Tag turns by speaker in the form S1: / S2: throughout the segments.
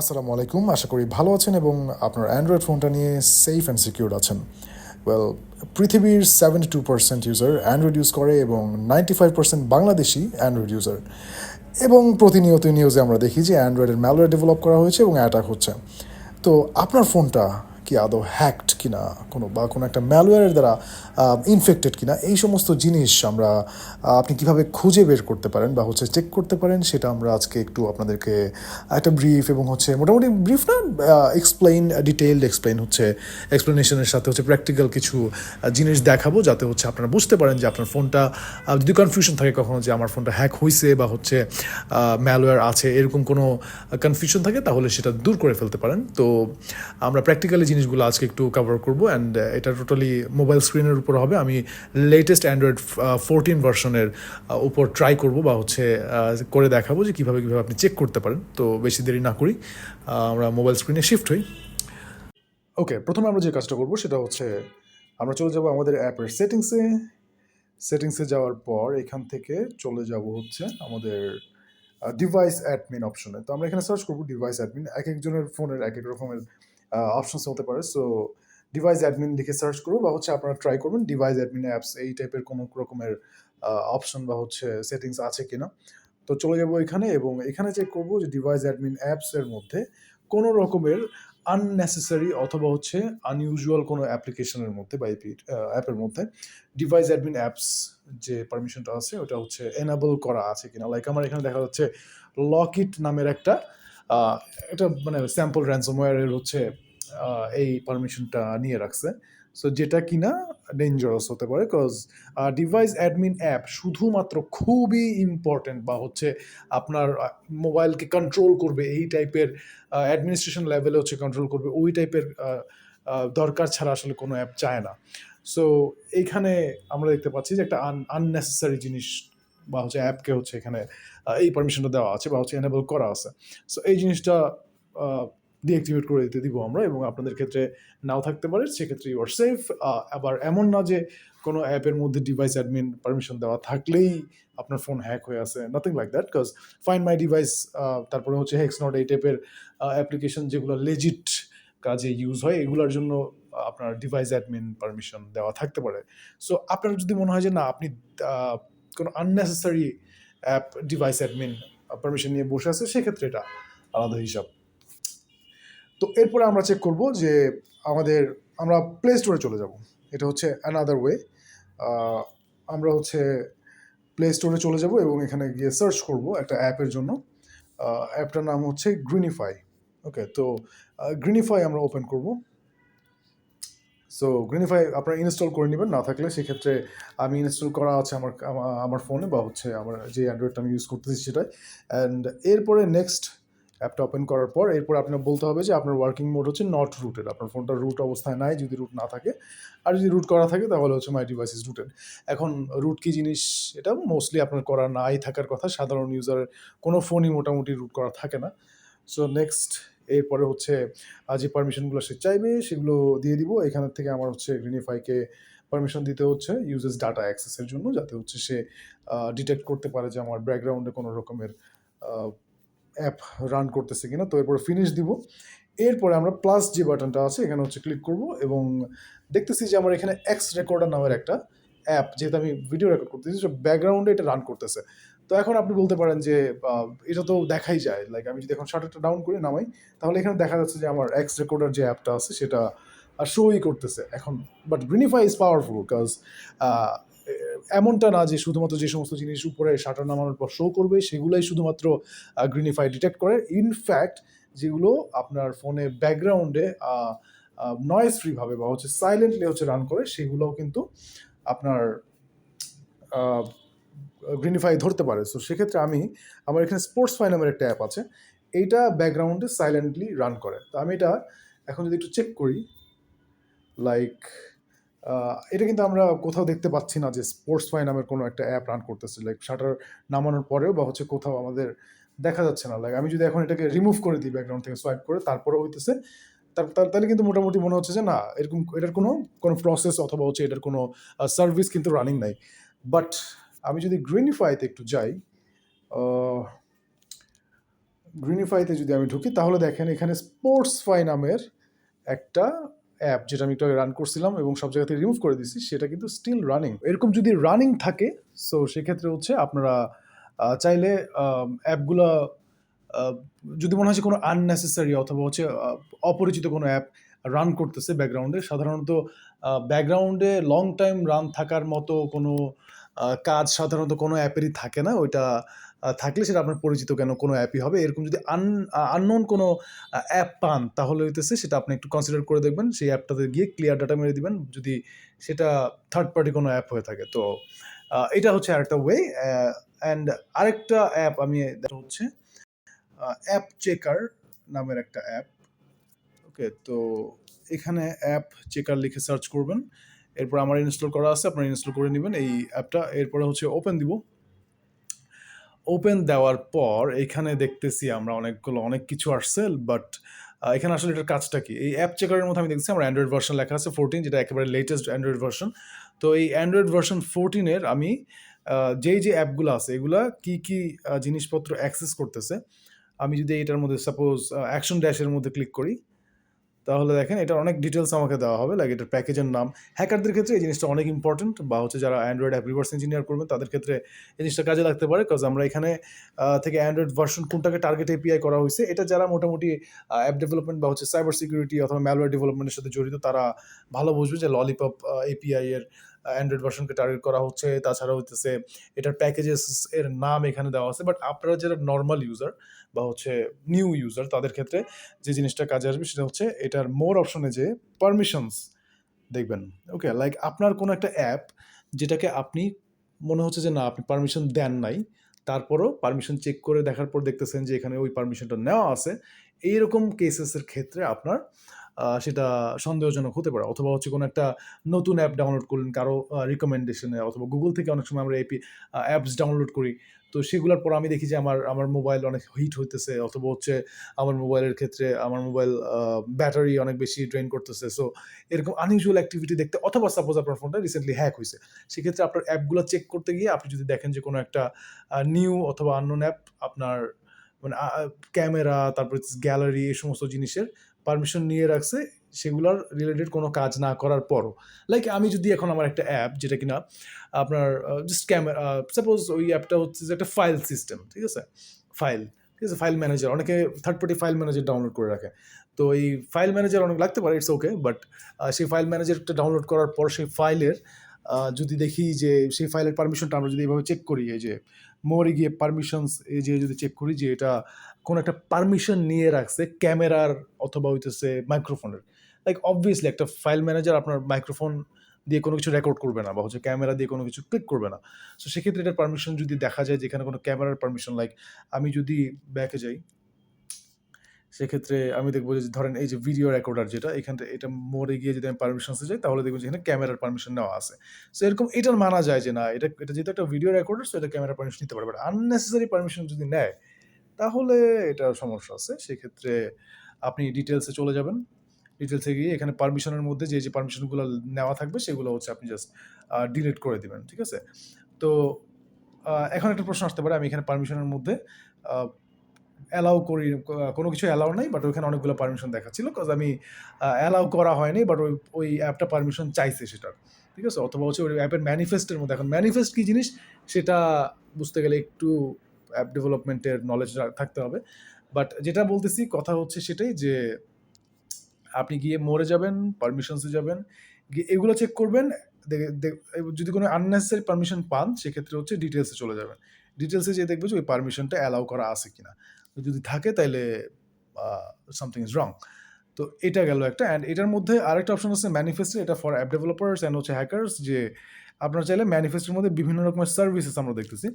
S1: আসসালামু আলাইকুম। আশা করি ভালো আছেন এবং আপনার অ্যান্ড্রয়েড ফোনটা নিয়ে সেফ অ্যান্ড সিকিউর আছেন। ওয়েল পৃথিবীর seventy two percent user android use করে এবং ninety five percent Bangladeshi android user এবং প্রতিনিয়ত নিউজে আমরা দেখি যে অ্যান্ড্রয়েডের ম্যালওয়্যার ডেভেলপ করা হয়েছে এবং অ্যাটাক হচ্ছে। তো আপনার ফোনটা কি আদৌ হ্যাকড কিনা, কোনো বা কোনো একটা ম্যালওয়্যারের দ্বারা ইনফেক্টেড কিনা, এই সমস্ত জিনিস আমরা আপনি কীভাবে খুঁজে বের করতে পারেন বা হচ্ছে চেক করতে পারেন, সেটা আমরা আজকে একটু আপনাদেরকে একটা ব্রিফ এবং হচ্ছে মোটামুটি ব্রিফ না এক্সপ্লেইন ডিটেইলড এক্সপ্লেইন হচ্ছে এক্সপ্লেনেশনের সাথে হচ্ছে প্র্যাকটিক্যাল কিছু জিনিস দেখাবো যাতে হচ্ছে আপনারা বুঝতে পারেন যে আপনার ফোনটা যদি কনফিউশন থাকে কখনো যে আমার ফোনটা হ্যাক হয়েছে বা হচ্ছে ম্যালওয়্যার আছে, এরকম কোনো কনফিউশন থাকে তাহলে সেটা দূর করে ফেলতে পারেন। তো আমরা প্র্যাকটিক্যালি জিনিসগুলো আজকে একটু কভার করব অ্যান্ড এটা টোটালি মোবাইল স্ক্রিনের উপর হবে। আমি লেটেস্ট অ্যান্ড্রয়েড ফোরটিন ভার্সনের উপর ট্রাই করব বা হচ্ছে করে দেখাবো যে কীভাবে কীভাবে আপনি চেক করতে পারেন। তো বেশি দেরি না করি আমরা মোবাইল স্ক্রিনে শিফট হই। ওকে প্রথমে আমরা যে কাজটা করব সেটা হচ্ছে, আমরা চলে যাব আমাদের অ্যাপের সেটিংসে সেটিংসে যাওয়ার পর এখান থেকে চলে যাব হচ্ছে আমাদের ডিভাইস অ্যাডমিন অপশনে তো আমরা এখানে সার্চ করব ডিভাইস অ্যাডমিন এক একজনের ফোনের এক এক রকমের অপশনস হতে পারে। সো ডিভাইস অ্যাডমিন লিখে সার্চ করব বা হচ্ছে আপনারা ট্রাই করবেন ডিভাইস অ্যাডমিন অ্যাপস এই টাইপের কোনো রকমের অপশন বা হচ্ছে সেটিংস আছে কিনা। তো চলে যাব এখানে এবং এখানে চেক করব যে ডিভাইস অ্যাডমিন অ্যাপসের মধ্যে কোনো রকমের আননেসেসারি অথবা হচ্ছে আনইউজুয়াল কোনো অ্যাপ্লিকেশনের মধ্যে বা অ্যাপের মধ্যে ডিভাইস অ্যাডমিন অ্যাপস যে পারমিশনটা আছে ওটা হচ্ছে এনাবল করা আছে কিনা। লাইক আমার এখানে দেখা যাচ্ছে লকিট নামের একটা এটা মানে স্যাম্পল র্যানসমওয়্যারের হচ্ছে এই পারমিশনটা নিয়ে রাখছে। সো যেটা কিনা ডেঞ্জারাস হতে পারে কজ ডিভাইস অ্যাডমিন অ্যাপ শুধুমাত্র খুবই ইম্পর্টেন্ট বা হচ্ছে আপনার মোবাইলকে কন্ট্রোল করবে, এই টাইপের অ্যাডমিনিস্ট্রেশন লেভেলে হচ্ছে কন্ট্রোল করবে, ওই টাইপের দরকার ছাড়া আসলে কোনো অ্যাপ চায় না। সো এইখানে আমরা দেখতে পাচ্ছি যে একটা আন আননেসেসারি জিনিস বা হচ্ছে অ্যাপকে হচ্ছে এখানে এই পারমিশনটা দেওয়া আছে বা হচ্ছে এনেবল করা আছে। সো এই জিনিসটা ডিঅ্যাক্টিভেট করে দিতে দিব আমরা এবং আপনাদের ক্ষেত্রে নাও থাকতে পারে, সেক্ষেত্রে ইউ আর সেফ আবার এমন না যে কোনো অ্যাপের মধ্যে ডিভাইস অ্যাডমিন পারমিশন দেওয়া থাকলেই আপনার ফোন হ্যাক হয়ে আছে nothing like that because fine my device তারপরে হচ্ছে হেক্স নট এই টাইপের অ্যাপ্লিকেশন যেগুলো লেজিট কাজে ইউজ হয়, এগুলোর জন্য আপনার ডিভাইস অ্যাডমিন পারমিশন দেওয়া থাকতে পারে। সো আপনার যদি মনে হয় যে না, আপনি কোনো unnecessary app device admin permission নিয়ে বসে আছে, সেক্ষেত্রে এটা আলাদা হিসাব। তো এরপরে আমরা চেক করব যে আমাদের, আমরা প্লে স্টোরে চলে যাব। এটা হচ্ছে অ্যানাদার ওয়ে আমরা হচ্ছে প্লে স্টোরে চলে যাব এবং এখানে গিয়ে সার্চ করব একটা অ্যাপের জন্য। অ্যাপটার নাম হচ্ছে গ্রিনিফাই ওকে তো গ্রিনিফাই আমরা ওপেন করব। সো গ্রিনিফাই আপনারা ইনস্টল করে নেবেন, না থাকলে সেক্ষেত্রে আমি ইনস্টল করা আছে আমার আমার ফোনে বা হচ্ছে আমার যে অ্যান্ড্রয়েডটা আমি ইউজ করতেছি সেটাই অ্যান্ড এরপরে নেক্সট অ্যাপটা ওপেন করার পর এরপর আপনার বলতে হবে যে আপনার ওয়ার্কিং মোড হচ্ছে নট রুটেড আপনার ফোনটা রুট অবস্থায় নাই, যদি রুট না থাকে। আর যদি রুট করা থাকে, তাহলে হচ্ছে মাই ডিভাইস ইজ রুটেড এখন রুট কি জিনিস, এটা মোস্টলি আপনার করা নাই থাকার কথা। সাধারণ ইউজারের কোনো ফোনই মোটামুটি রুট করা থাকে না। সো নেক্সট এরপরে হচ্ছে যে পারমিশনগুলো সে চাইবে, সেগুলো দিয়ে দিব। এখান থেকে আমার হচ্ছে গ্রিনিফাইকে পারমিশন দিতে হচ্ছে ইউজেস ডাটা অ্যাক্সেসের জন্য, যাতে হচ্ছে সে ডিটেক্ট করতে পারে যে আমার ব্যাকগ্রাউন্ডে কোনো রকমের অ্যাপ রান করতেছে কিনা, তো এরপর ফিনিশ দিব। এরপরে আমরা প্লাস যে বাটনটা আছে, এখানে হচ্ছে ক্লিক করব এবং দেখতেছি যে আমার এখানে এক্স রেকর্ডার নামের একটা অ্যাপ যেহেতু আমি ভিডিও রেকর্ড করতেছি সব ব্যাকগ্রাউন্ডে এটা রান করতেছে। তো এখন আপনি বলতে পারেন যে এটা তো দেখাই যায় লাইক আমি যদি এখন শাটারটা ডাউন করে নামাই, তাহলে এখানে দেখা যাচ্ছে যে আমার এক্স রেকর্ডার যে অ্যাপটা আছে, সেটা শোই করতেছে। এখন but Greenify is powerful because এমনটা না যে শুধুমাত্র যে সমস্ত জিনিস উপরে শাটার নামানোর পর শো করবে, সেগুলাই শুধুমাত্র গ্রিনিফাই ডিটেক্ট করে। ইনফ্যাক্ট যেগুলো আপনার ফোনে ব্যাকগ্রাউন্ডে নয়েজ ফ্রিভাবে বা হচ্ছে সাইলেন্টলি হচ্ছে রান করে, সেগুলোও কিন্তু আপনার গ্রিনিফাই ধরতে পারে। সো সেক্ষেত্রে আমি, আমার এখানে স্পোর্টস ফাই নামের একটা অ্যাপ আছে। এইটা ব্যাকগ্রাউন্ডে সাইলেন্টলি রান করে। তো আমি এটা এখন যদি একটু চেক করি লাইক এটা কিন্তু আমরা কোথাও দেখতে পাচ্ছি না যে স্পোর্টস ফাই নামের কোনো একটা অ্যাপ রান করতেছে। লাইক শাটার নামানোর পরেও বা হচ্ছে কোথাও আমাদের দেখা যাচ্ছে না। লাইক আমি যদি এখন এটাকে রিমুভ করে দিই ব্যাকগ্রাউন্ড থেকে সোয়াইপ করে, তারপরেও হইতেছে। তাহলে কিন্তু মোটামুটি মনে হচ্ছে যে না, এরকম, এটার কোনো কোনো প্রসেস অথবা হচ্ছে এটার কোনো সার্ভিস কিন্তু রানিং নাই। বাট আমি যদি গ্রিনিফাইতে একটু যাই গ্রিনিফাইতে যদি আমি ঢুকি, তাহলে দেখেন এখানে স্পোর্টস ফাই নামের একটা অ্যাপ যেটা আমি একটু রান করছিলাম এবং সব জায়গা থেকে রিমুভ করে দিছি সেটা কিন্তু স্টিল রানিং এরকম যদি রানিং থাকে সো সেক্ষেত্রে হচ্ছে আপনারা চাইলে অ্যাপগুলো যদি মনে হয় কোনো আননেসেসারি অথবা হচ্ছে অপরিচিত কোনো অ্যাপ রান করতেছে ব্যাকগ্রাউন্ডে সাধারণত ব্যাকগ্রাউন্ডে লং টাইম রান থাকার মতো কোনো কাজ সাধারণত কোনো অ্যাপেরই থাকে না, ওইটা থাকলে সেটা আপনার পরিচিত কেন, কোনো অ্যাপই হবে। এরকম যদি আন আননোন কোনো অ্যাপ পান, তাহলে হইতেছে সেটা আপনি একটু কনসিডার করে দেখবেন। সেই অ্যাপটাতে গিয়ে ক্লিয়ার ডাটা মেরে দিবেন। যদি সেটা থার্ড পার্টি কোনো অ্যাপ হয়ে থাকে। তো এটা হচ্ছে আরেকটা ওয়ে অ্যান্ড আরেকটা অ্যাপ আমি দেখা হচ্ছে অ্যাপ চেকার নামের একটা অ্যাপ ওকে তো এখানে অ্যাপ চেকার লিখে সার্চ করবেন। এরপর আমার ইনস্টল করা আছে, আপনারা ইনস্টল করে নেবেন এই অ্যাপটা এরপরে হচ্ছে ওপেন দিব। ওপেন দেওয়ার পর এখানে দেখতেছি আমরা অনেকগুলো, অনেক কিছু আসছে বাট এখানে আসলে এটার কাজটা কি? এই অ্যাপ চেকারের মধ্যে আমি দেখছি আমার অ্যান্ড্রয়েড ভার্সন লেখা আছে ফোরটিন যেটা একেবারে লেটেস্ট অ্যান্ড্রয়েড ভার্সন তো এই অ্যান্ড্রয়েড ভার্সন ফোরটিনের আমি যেই যে অ্যাপগুলো আছে, এগুলা কি কি জিনিসপত্র অ্যাক্সেস করতেছে, আমি যদি এটার মধ্যে সাপোজ অ্যাকশন ড্যাশের মধ্যে ক্লিক করি তাহলে দেখেন এটা অনেক ডিটেলস আমাকে দেওয়া হবে লাইক এটার প্যাকেজের নাম। হ্যাকারদের ক্ষেত্রে এই জিনিসটা অনেক ইম্পর্টেন্ট বা হচ্ছে যারা অ্যান্ড্রয়েড অ্যাপ রিভার্স ইঞ্জিনিয়ার করবেন তাদের ক্ষেত্রে এই জিনিসটা কাজে লাগতে পারে কজ আমরা এখানে থেকে অ্যান্ড্রয়েড ভার্সন কোনটাকে টার্গেট এপিআই করা হয়েছে, এটা যারা মোটামুটি অ্যাপ ডেভেলপমেন্ট বা হচ্ছে সাইবার সিকিউরিটি অথবা ম্যালওয়্যার ডেভেলপমেন্টের সাথে জড়িত, তারা ভালো বুঝবে যে ললিপপ এপিআই এর অ্যান্ড্রয়েড ভার্সনকে টার্গেট করা হচ্ছে তাছাড়া হচ্ছে এটার প্যাকেজেস এর নাম এখানে দেওয়া আছে বাট আপনারা যারা নর্মাল ইউজার বা হচ্ছে নিউ ইউজার তাদের ক্ষেত্রে যে জিনিসটা কাজে আসবে সেটা হচ্ছে এটার মোর অপশনে যে পারমিশনস দেখবেন। ওকে লাইক আপনার কোনো একটা অ্যাপ যেটাকে আপনি মনে হচ্ছে যে না, আপনি পারমিশন দেন নাই, তারপরও পারমিশন চেক করে দেখার পর দেখতেছেন যে এখানে ওই পারমিশনটা নেওয়া আছে, এইরকম কেসেসের ক্ষেত্রে আপনার সেটা সন্দেহজনক হতে পারে। অথবা হচ্ছে কোনো একটা নতুন অ্যাপ ডাউনলোড করলেন কারও রিকমেন্ডেশনে অথবা গুগল থেকে অনেক সময় আমরা এপি অ্যাপস ডাউনলোড করি। তো সেগুলোর পর আমি দেখি যে আমার আমার মোবাইল অনেক হিট হইতেছে অথবা হচ্ছে আমার মোবাইলের ক্ষেত্রে আমার মোবাইল ব্যাটারি অনেক বেশি ড্রেন করতেছে। সো এরকম আনইউজুয়াল অ্যাক্টিভিটি দেখতে অথবা সাপোজ আপনার ফোনটা রিসেন্টলি হ্যাক হয়েছে সেক্ষেত্রে আপনার অ্যাপগুলো চেক করতে গিয়ে আপনি যদি দেখেন যে কোনো একটা নিউ অথবা আননোন অ্যাপ আপনার মানে ক্যামেরা, তারপর গ্যালারি, এই সমস্ত জিনিসের পারমিশন নিয়ে রাখছে। সেগুলোর রিলেটেড কোনো কাজ না করার পরও। লাইক আমি যদি এখন আমার একটা অ্যাপ যেটা কিনা আপনার জাস্ট ক্যামেরা সাপোজ ওই অ্যাপটা হচ্ছে যে একটা ফাইল সিস্টেম ঠিক আছে? ফাইল ঠিক আছে? ফাইল ম্যানেজার অনেকে third party file manager download করে রাখে। তো এই ফাইল ম্যানেজার অনেক লাগতে পারে ইটস ওকে বাট সেই ফাইল ম্যানেজারটা ডাউনলোড করার পর সেই ফাইলের যদি দেখি যে সেই ফাইলের পারমিশনটা আমরা যদি এইভাবে চেক করি, এই যে মোরে গিয়ে পারমিশনস এই যে যদি চেক করি যে এটা কোনো একটা পারমিশন নিয়ে রাখছে ক্যামেরার অথবা হইতেছে মাইক্রোফোনের লাইক অবভিয়াসলি একটা ফাইল ম্যানেজার আপনার মাইক্রোফোন দিয়ে কোনো কিছু রেকর্ড করবে না বা হচ্ছে ক্যামেরা দিয়ে কোনো কিছু ক্লিক করবে না। সো সেক্ষেত্রে এটার পারমিশন যদি দেখা যায় যেখানে কোনো ক্যামেরার পারমিশন লাইক আমি যদি ব্যাকে যাই সেক্ষেত্রে আমি দেখব যে, ধরেন এই যে ভিডিও রেকর্ডার যেটা, এখান থেকে এটা মোড়ে গিয়ে যদি আমি পারমিশনসে যাই তাহলে দেখব যে, এখানে ক্যামেরার পারমিশন নেওয়া আছে। সো এরকম এটার মানা যায় যে, না, এটা এটা যেহেতু একটা ভিডিও রেকর্ডার সো এটা ক্যামেরা পারমিশন নিতে পারে। বাট আননেসেসারি পারমিশন যদি নেয়, তাহলে এটা সমস্যা আছে। সেক্ষেত্রে আপনি ডিটেলসে চলে যাবেন। ডিটেলসে গিয়ে এখানে পারমিশনের মধ্যে যে যে পারমিশনগুলো নেওয়া থাকবে, সেগুলো হচ্ছে আপনি জাস্ট ডিলিট করে দেবেন, ঠিক আছে? তো এখন একটা প্রশ্ন আসতে পারে, আমি এখানে পারমিশনের মধ্যে অ্যালাউ করি কোনো কিছু অ্যালাউ নাই বাট ওইখানে অনেকগুলো পারমিশন দেখাচ্ছিল কজ আমি অ্যালাউ করা হয়নি বাট ওই ওই অ্যাপটা পারমিশন চাইছে সেটার ঠিক আছে? অথবা হচ্ছে ওই অ্যাপের ম্যানিফেস্টের মধ্যে, এখন ম্যানিফেস্ট কী জিনিস, সেটা বুঝতে গেলে একটু অ্যাপ ডেভেলপমেন্টের নলেজ থাকতে হবে। বাট যেটা বলতেছি, কথা হচ্ছে সেটাই যে, আপনি গিয়ে মরে যাবেন পারমিশনসে যাবেন, গিয়ে এগুলো চেক করবেন যদি কোনো আননেসেসারি পারমিশন পান, সেক্ষেত্রে হচ্ছে ডিটেলসে চলে যাবেন। ডিটেলসে যে দেখবে যে ওই পারমিশনটা অ্যালাউ করা আছে কিনা। যদি থাকে তাহলে সামথিং ইজ রং তো এটা গেল একটা অ্যান্ড এটার মধ্যে আরেকটা অপশন আছে ম্যানিফেস্টো এটা ফর অ্যাপ ডেভেলপার্স অ্যান্ড হচ্ছে হ্যাকার্স যে আপনারা চাইলে ম্যানিফেস্টোর মধ্যে বিভিন্ন রকমের সার্ভিসেস আমরা দেখতেছি।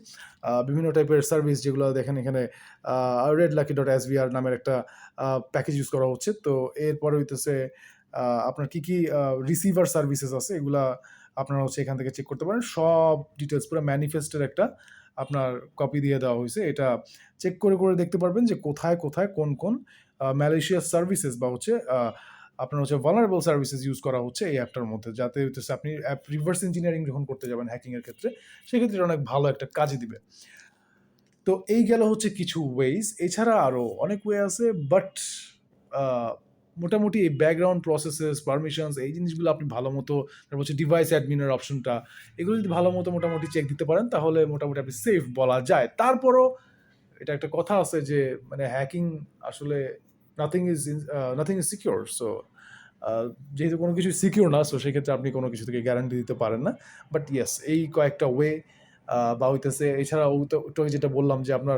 S1: বিভিন্ন টাইপের সার্ভিস যেগুলো দেখেন এখানে রেড লাকি ডট এস নামের একটা প্যাকেজ ইউজ করা হচ্ছে। তো এরপরে হইতেছে আপনার কি কি রিসিভার সার্ভিসেস আছে, এগুলা আপনারা হচ্ছে এখান থেকে চেক করতে পারেন। সব ডিটেলস পুরো ম্যানিফেস্টের একটা আপনার কপি দিয়ে দেওয়া হয়েছে। এটা চেক করে করে দেখতে পারবেন যে কোথায় কোথায়, কোন কোন ম্যালেশিয়াস সার্ভিসেস বা হচ্ছে আপনার হচ্ছে ভালারেবল সার্ভিসেস ইউজ করা হচ্ছে এই অ্যাপটার মধ্যে। যাতে হচ্ছে আপনি অ্যাপ রিভার্স ইঞ্জিনিয়ারিং যখন করতে যাবেন হ্যাকিংয়ের ক্ষেত্রে, সেক্ষেত্রে অনেক ভালো একটা কাজে দিবে।
S2: তো এই গেল হচ্ছে কিছু ওয়েজ এছাড়া আরও অনেক ওয়ে আছে বাট মোটামুটি ব্যাকগ্রাউন্ড প্রসেসেস পারমিশনস এই জিনিসগুলো আপনি ভালো মতো তারপর হচ্ছে ডিভাইস অ্যাডমিনের অপশনটা এগুলো যদি ভালো মতো মোটামুটি চেক দিতে পারেন, তাহলে মোটামুটি আপনি সেফ বলা যায়। তারপরও এটা একটা কথা আছে যে মানে হ্যাকিং আসলে nothing is nothing is secure so যেহেতু কোনো কিছু সিকিওর না সো সেক্ষেত্রে আপনি কোনো কিছু থেকে গ্যারান্টি দিতে পারেন না। বাট ইয়েস এই কয়েকটা ওয়ে বা হইতেছে, এছাড়াও যেটা বললাম যে আপনার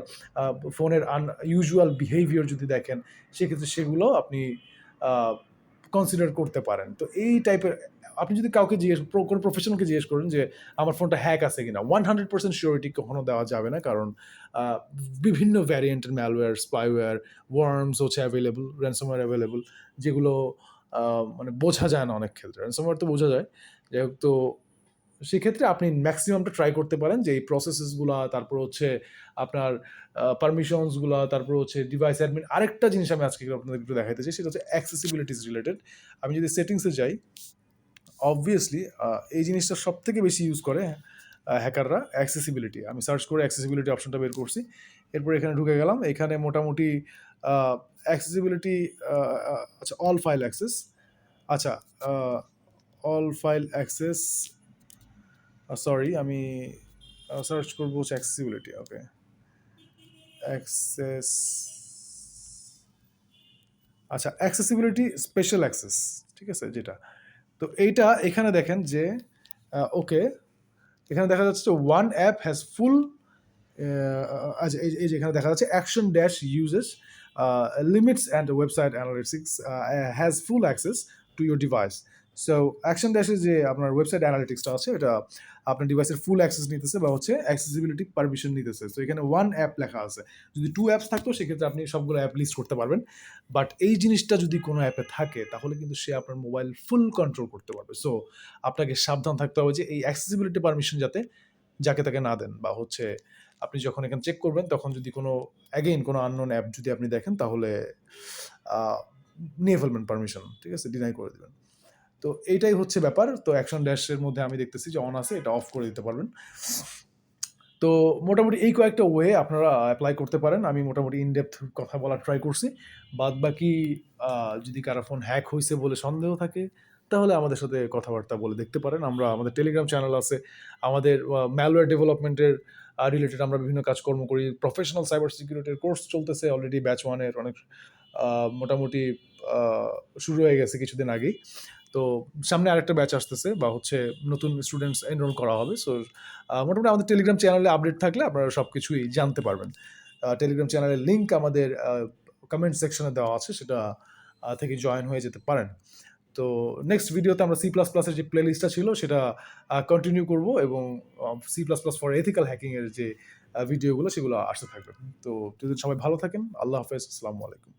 S2: ফোনের আন ইউজুয়াল বিহেভিয়ার যদি দেখেন, সেক্ষেত্রে সেগুলো আপনি কনসিডার করতে পারেন। তো এই টাইপের আপনি যদি কাউকে জিজ্ঞেস কোনো প্রফেশনালকে জিজ্ঞেস করেন যে, আমার ফোনটা হ্যাক আছে কিনা? ওয়ান হান্ড্রেড পার্সেন্ট শিওরিটি কখনো দেওয়া যাবে না, কারণ বিভিন্ন ভ্যারিয়েন্টের ম্যালওয়্যার স্পাইওয়্যার ওয়ার্মস হচ্ছে অ্যাভেলেবল র্যানসমওয়্যার অ্যাভেলেবল যেগুলো মানে বোঝা যায় না অনেক ক্ষেত্রে। র্যানসমওয়্যার তো বোঝা যায়। যাই হোক, তো সেক্ষেত্রে আপনি ম্যাক্সিমামটা ট্রাই করতে পারেন যে এই প্রসেসেসগুলো তারপর হচ্ছে আপনার পারমিশনসগুলো তারপর হচ্ছে ডিভাইস অ্যাডমিন আরেকটা জিনিস আমি আজকে আপনাদের একটু দেখাইতে চাই, সেটা হচ্ছে অ্যাক্সেসিবিলিটিস রিলেটেড আমি যদি সেটিংসে যাই অবভিয়াসলি এই জিনিসটা সব থেকে বেশি ইউজ করে হ্যাকাররা অ্যাক্সেসিবিলিটি আমি সার্চ করে অ্যাক্সেসিবিলিটি অপশনটা বের করছি, এরপর এখানে ঢুকে গেলাম, এখানে মোটামুটি অ্যাক্সেসিবিলিটি আচ্ছা অল ফাইল অ্যাক্সেস আচ্ছা অল ফাইল অ্যাক্সেস সরি আমি সার্চ করব হচ্ছে অ্যাক্সেসিবিলিটি ওকে অ্যাক্সেস আচ্ছা অ্যাক্সেসিবিলিটি স্পেশাল অ্যাক্সেস ঠিক আছে, যেটা। তো এইটা এখানে দেখেন যে ওকে এখানে দেখা যাচ্ছে ওয়ান অ্যাপ হ্যাজ ফুল আচ্ছা এই যে এখানে দেখা যাচ্ছে action dash uses limits and website analytics has full access to your device so action ড্যাশের যে আপনার ওয়েবসাইট অ্যানালিটিক্সটা আছে, এটা আপনার ডিভাইসের ফুল অ্যাক্সেস নিতেছে বা হচ্ছে অ্যাক্সেসিবিলিটি পারমিশন নিতেছে। তো এখানে ওয়ান অ্যাপ লেখা আছে। যদি টু অ্যাপস থাকতো, সেক্ষেত্রে আপনি সবগুলো অ্যাপ লিস্ট করতে পারবেন। বাট এই জিনিসটা যদি কোনো অ্যাপে থাকে, তাহলে কিন্তু সে আপনার মোবাইল ফুল কন্ট্রোল করতে পারবে। সো আপনাকে সাবধান থাকতে হবে যে এই অ্যাক্সেসিবিলিটি পারমিশন যাতে, যাকে তাকে না দেন বা হচ্ছে আপনি যখন এখানে চেক করবেন, তখন যদি কোনো অ্যাগেইন কোনো আননোন অ্যাপ যদি আপনি দেখেন, তাহলে নিয়ে ফেলবেন পারমিশন ঠিক আছে? ডিনাই করে দেবেন। তো এইটাই হচ্ছে ব্যাপার। তো অ্যাকশন ড্যাশের মধ্যে আমি দেখতেছি যে অন আছে, এটা অফ করে দিতে পারবেন। তো মোটামুটি এই কয়েকটা ওয়ে আপনারা অ্যাপ্লাই করতে পারেন। আমি মোটামুটি ইনডেপথ কথা বলার ট্রাই করছি। বাদ বাকি যদি কারও ফোন হ্যাক হয়েছে বলে সন্দেহ থাকে, তাহলে আমাদের সাথে কথাবার্তা বলে দেখতে পারেন। আমরা, আমাদের টেলিগ্রাম চ্যানেল আছে। আমাদের ম্যালওয়্যার ডেভেলপমেন্টের রিলেটেড আমরা বিভিন্ন কাজকর্ম করি। প্রফেশনাল সাইবার সিকিউরিটির কোর্স চলতেছে অলরেডি ব্যাচ ওয়ানের অনেক মোটামুটি শুরু হয়ে গেছে কিছুদিন আগেই। তো সামনে আরেকটা ব্যাচ আসতেছে বা হচ্ছে নতুন স্টুডেন্টস এনরোল করা হবে। সো মোটামুটি আমাদের টেলিগ্রাম চ্যানেলে আপডেট থাকলে আপনারা সব কিছুই জানতে পারবেন। টেলিগ্রাম চ্যানেলের লিঙ্ক আমাদের কমেন্ট সেকশনে দেওয়া আছে, সেটা থেকে জয়েন হয়ে যেতে পারেন। তো নেক্সট ভিডিওতে আমরা সি প্লাস প্লাসের যে প্লে লিস্টটা ছিল, সেটা কন্টিনিউ করব এবং C plus plus for ethical হ্যাকিংয়ের যে ভিডিওগুলো সেগুলো আসতে থাকবে। তো যদি সবাই ভালো থাকেন। আল্লাহ হাফেজ। আসসালামু আলাইকুম।